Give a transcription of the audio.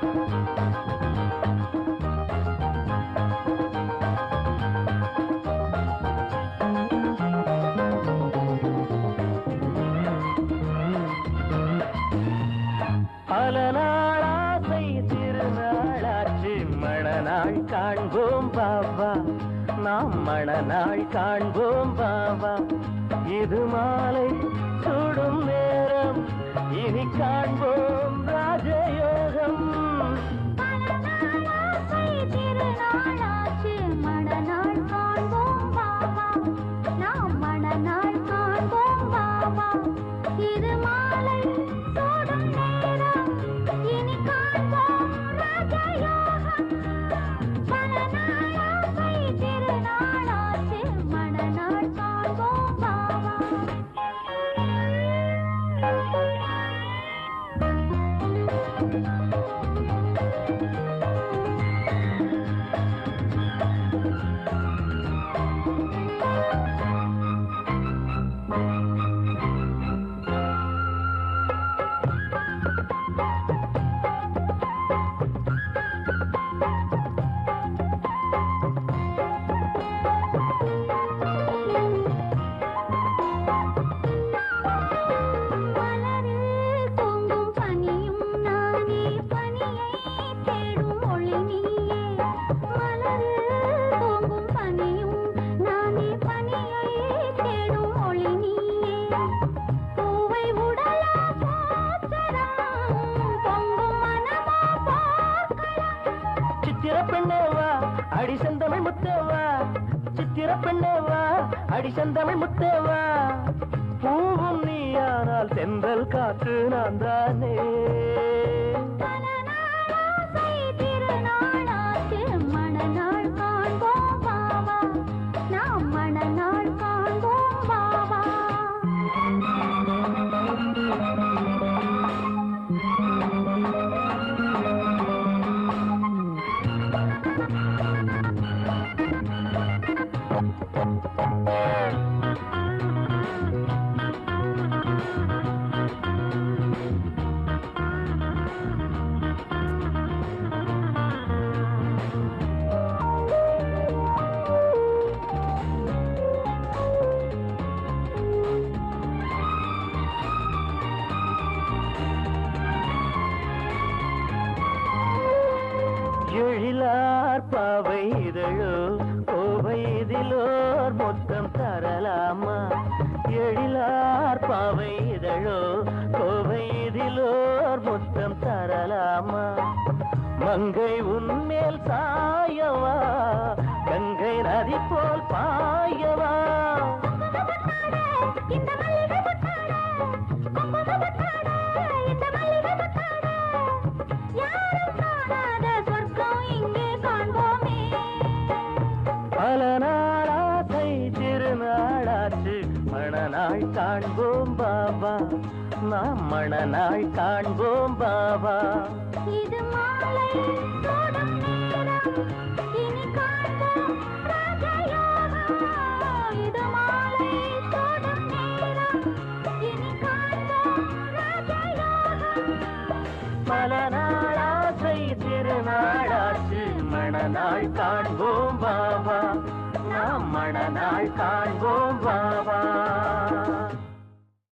பல நாள் திருநாளாச்சு மணநாள் காண்போம் பாபா. நாம் மணநாள் காண்போம் பாபா. இது மாலை சுடும் நேரம் இனி காண்போம் ராஜயோகம் சித்திர பெண்ணேவா அடி செந்தமிழ் முத்தேவா? சித்திர பெண்ணேவா அடி செந்தமிழ் முத்தேவா? பூவும் நீயானால் செந்தல் காற்று நான் தானே எழிலார் பாவை இதழோ மங்கை உன்மேல் சாயவா? கங்கை நதி போல் பாயவா? பல நாளாசை திருநாளாச்சு மணநாள் காண்போம் பாபா. நாம் மணநாள் காண்போம் பாபா இது மாலை சூடும் நேரம் இனி காண்போம் ராஜயோகம். இது மாலை சூடும் நேரம் இனி காண்போம் ராஜயோகம். பல நாளாசை திருநாளாச்சு மணநாள் காண்போம் பாபா நாம் மணநாள் காண்போம் பாபா